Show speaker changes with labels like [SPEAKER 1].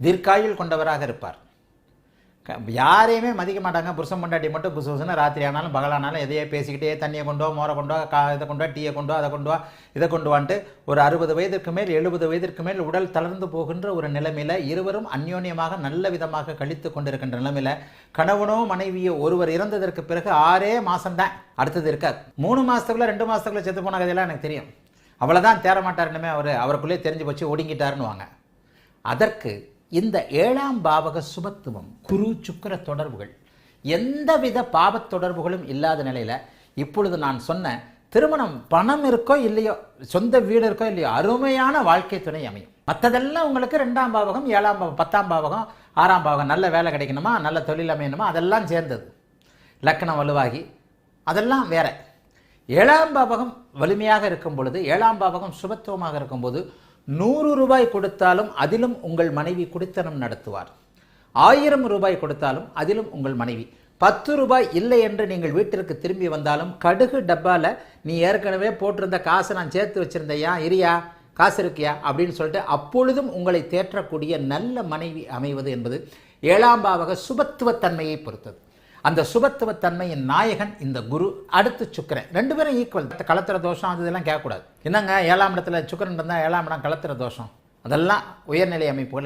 [SPEAKER 1] தீர்க்காயுள் கொண்டவராக இருப்பார். யாரையுமே மதிக்க மாட்டாங்க. புருஷன் பொண்டாட்டி மட்டும் புதுசு புதுசுன்னு ராத்திரி ஆனாலும் பகலானாலும் எதையே பேசிக்கிட்டே தண்ணியை கொண்டு வா மோரை கொண்டு வா கா இதை கொண்டு வா டீயை கொண்டு வா அதை கொண்டு வா இதை கொண்டு வான்ட்டு ஒரு அறுபது வயதிற்கு மேல் எழுபது வயதிற்கு மேல் உடல் தளர்ந்து போகின்ற ஒரு நிலைமையில் இருவரும் அந்யோன்யமாக நல்ல விதமாக கழித்து கொண்டிருக்கின்ற நிலைமையில் கணவனோ மனைவியோ ஒருவர் இறந்ததற்கு பிறகு ஆறே மாதம்தான் அடுத்தது இருக்காது மூணு மாதத்துக்குள்ளே ரெண்டு மாதத்துக்குள்ளே செத்து போன கதையெல்லாம் எனக்கு தெரியும். அவ்வளோதான் தேரமாட்டார் மாட்டாருன்னுமே அவர். அவருக்குள்ளே தெரிஞ்சு போச்சு ஒடுங்கிட்டாருன்னு வாங்க அதற்கு இந்த ஏழாம் பாவக சுபத்துவம் குரு சுக்கிர தொடர்புகள் எந்தவித பாவத் தொடர்புகளும் இல்லாத நிலையில் இப்பொழுது நான் சொன்ன திருமணம் பணம் இருக்கோ இல்லையோ சொந்த வீடு இருக்கோ இல்லையோ அருமையான வாழ்க்கை துணை அமையும். மற்றதெல்லாம் உங்களுக்கு ரெண்டாம் பாவகம் ஏழாம் பாவம் பத்தாம் பாவகம் ஆறாம் பாவகம் நல்ல வேலை கிடைக்கணுமா நல்ல தொழில் அமையணுமா அதெல்லாம் சேர்ந்தது. லக்கணம் வலுவாகி அதெல்லாம் வேற. ஏழாம் பாவகம் வலிமையாக இருக்கும் பொழுது ஏழாம் பாவகம் சுபத்துவமாக இருக்கும்போது நூறு ரூபாய் கொடுத்தாலும் அதிலும் உங்கள் மனைவி குடித்தனம் நடத்துவார். ஆயிரம் ரூபாய் கொடுத்தாலும் அதிலும் உங்கள் மனைவி. பத்து ரூபாய் இல்லை என்று நீங்கள் வீட்டிற்கு திரும்பி வந்தாலும் கடுகு டப்பாவில் நீ ஏற்கனவே போட்டிருந்த காசை நான் சேர்த்து வச்சுருந்தையா இரியா காசு இருக்கியா? அப்படின்னு சொல்லிட்டு அப்பொழுதும் உங்களை தேற்றக்கூடிய நல்ல மனைவி அமைவது என்பது ஏழாம் பாவக சுபத்துவத்தன்மையை பொறுத்தது. அந்த சுபத்துவத்தன்மையின் நாயகன் இந்த குரு அடுத்து சுக்கரன். ரெண்டு பேரும் ஈக்குவல் கலத்திர தோஷம் அது இதெல்லாம் கேட்கக்கூடாது. என்னங்க ஏழாம் இடத்துல சுக்கரன் இருந்தால் ஏழாம் இடம் கலத்திர தோஷம்? அதெல்லாம் உயர்நிலை அமைப்புகள்